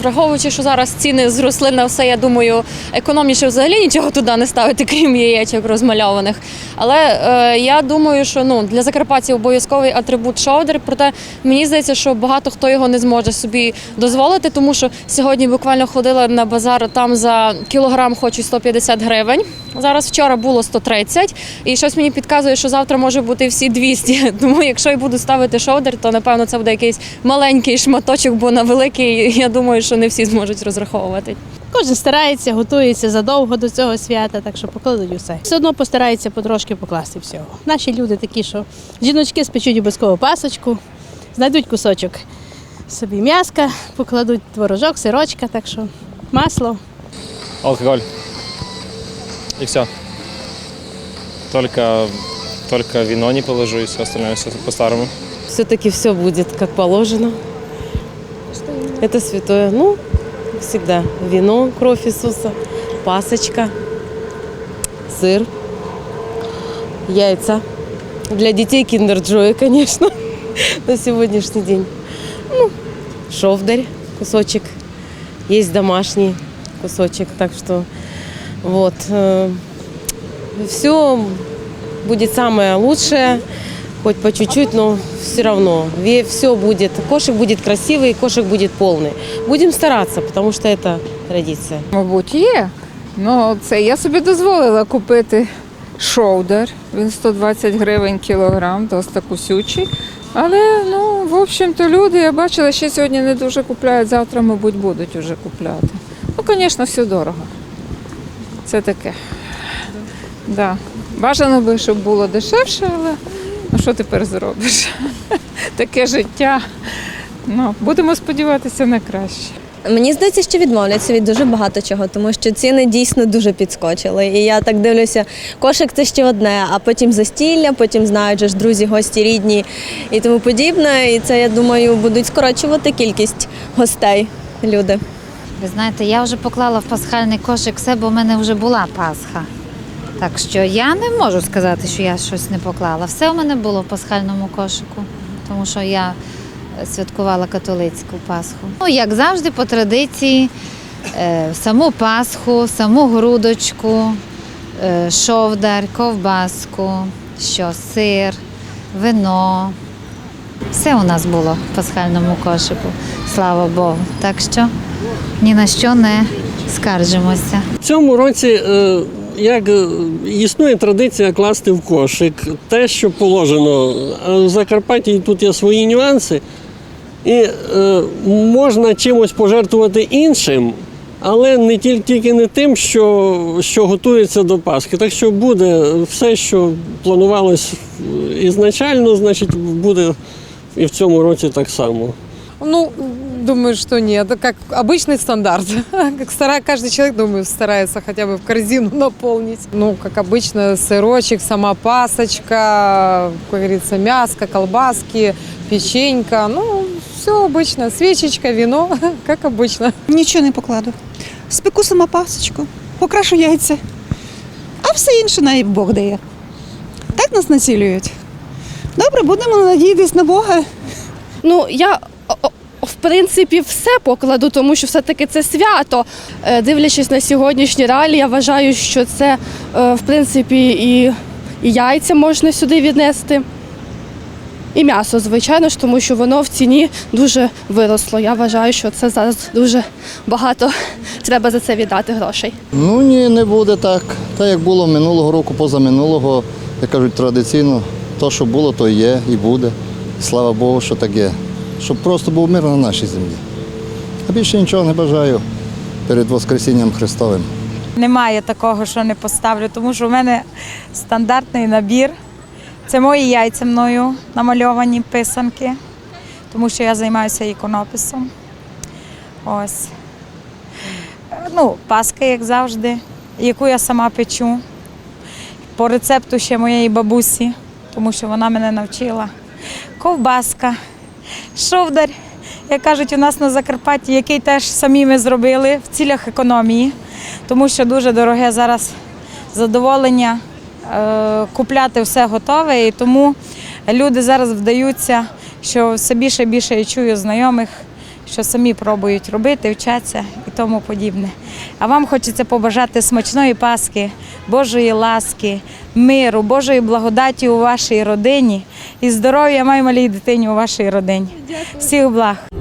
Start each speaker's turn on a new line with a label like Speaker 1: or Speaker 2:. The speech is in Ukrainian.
Speaker 1: Враховуючи, що зараз ціни зросли на все, я думаю, економніше взагалі нічого туди не ставити, крім яєчок розмальованих. Але е, я думаю, що ну для закарпатців обов'язковий атрибут шовдер. Проте мені здається, що багато хто його не зможе собі дозволити, тому що сьогодні буквально ходила на базар там за кілограм хочу 150 гривень. Зараз вчора було 130, і щось мені підказує, що завтра може бути всі 200. Тому якщо я буду ставити шовдер, то напевно це буде якийсь маленький шматочок, бо на великий я думаю, що не всі зможуть розраховувати.
Speaker 2: Кожен старається, готується задовго до цього свята, так що покладуть усе. Все одно постараються потрошки покласти всього. Наші люди такі, що жіночки спечуть обов'язково пасочку, знайдуть кусочок собі м'яска, покладуть творожок, сирочка, так що масло.
Speaker 3: алкоголь. И все. Только, только вино не положу, и все остальное все по-старому.
Speaker 4: все-таки все будет как положено. Это святое. Ну, всегда вино, кровь Иисуса, пасочка, сыр, яйца. Для детей киндер-джои, конечно, на сегодняшний день. Ну, шовдарь, кусочек. Есть домашний кусочек, так что вот. Все будет самое лучшее, хоть по чуть-чуть, но все равно. Все будет, кошек будет красивый, кошек будет полный. Будем стараться, потому что это традиция.
Speaker 5: Мабуть, є. Ну, це я собі дозволила купити шовдар. Він 120 гривень кілограм, досить кусючий. Але, ну, в общем-то, люди, я бачила, ще сьогодні не дуже купляють, завтра, мабуть, будуть уже купляти. Ну, звісно, все дорого. Це таке. Да. Бажано би, щоб було дешевше, але ну, що тепер зробиш? Таке життя. Ну, будемо сподіватися на краще.
Speaker 6: Мені здається, що відмовляться від дуже багато чого, тому що ціни дійсно дуже підскочили. І я так дивлюся, кошик це ще одне, а потім застілля, потім знають же ж друзі, гості, рідні і тому подібне. І це, я думаю, будуть скорочувати кількість гостей люди.
Speaker 7: Ви знаєте, я вже поклала в пасхальний кошик все, бо в мене вже була Пасха. Так що я не можу сказати, що я щось не поклала. Все у мене було в пасхальному кошику, тому що я святкувала католицьку Пасху. Ну, як завжди, по традиції, е, саму Пасху, саму грудочку, е, шовдар, ковбаску, що сир, вино. Все у нас було в пасхальному кошику, слава Богу. Так що ні на що не скаржимося.
Speaker 8: В цьому році е, як е, існує традиція класти в кошик те, що положено. В Закарпатті тут є свої нюанси. І е, можна чимось пожертвувати іншим, але не тільки, тільки не тим, що, що готується до Пасхи. Так що буде все, що планувалось ізначально, значить, буде і в цьому році так само.
Speaker 9: Ну, думаю, что нет. Это как обычный стандарт. Как стара, каждый человек, думаю, старается хотя бы в корзину наполнить. Ну, как обычно, сырочек, сама пасочка, как говорится, мяско, колбаски, печенька. Ну, все обычно. Свечечка, вино, как обычно.
Speaker 10: Нічого не покладу. Спеку сама пасочку, покрашу яйця, а все інше навіть Бог дає. Так нас націлюють. Добре, будемо надіятись на Бога.
Speaker 2: Ну, я о- о- в принципі все покладу, тому що все-таки це свято. Е, Дивлячись на сьогоднішні реалії, я вважаю, що це е, в принципі і, і яйця можна сюди віднести. І м'ясо, звичайно ж, тому що воно в ціні дуже виросло. Я вважаю, що це зараз дуже багато треба за це віддати грошей.
Speaker 11: Ну ні, не буде так. Так як було минулого року, позаминулого, як кажуть, традиційно, то, що було, то є і буде. Слава Богу, що так є. Щоб просто був мир на нашій землі. А більше нічого не бажаю перед Воскресінням Христовим.
Speaker 12: Немає такого, що не поставлю, тому що в мене стандартний набір. Це мої яйця мною намальовані писанки, тому що я займаюся іконописом. Ось. Ну, паска, як завжди, яку я сама печу. По рецепту ще моєї бабусі, тому що вона мене навчила. Ковбаска, шовдар, як кажуть, у нас на Закарпатті, який теж самі ми зробили в цілях економії, тому що дуже дороге зараз задоволення е, купляти все готове. І тому люди зараз вдаються, що все більше і більше я чую знайомих, що самі пробують робити, вчаться і тому подібне. А вам хочеться побажати смачної Пасхи, Божої ласки, миру, Божої благодаті у вашій родині і здоров'я май малій дитині у вашій родині. Всіх благ!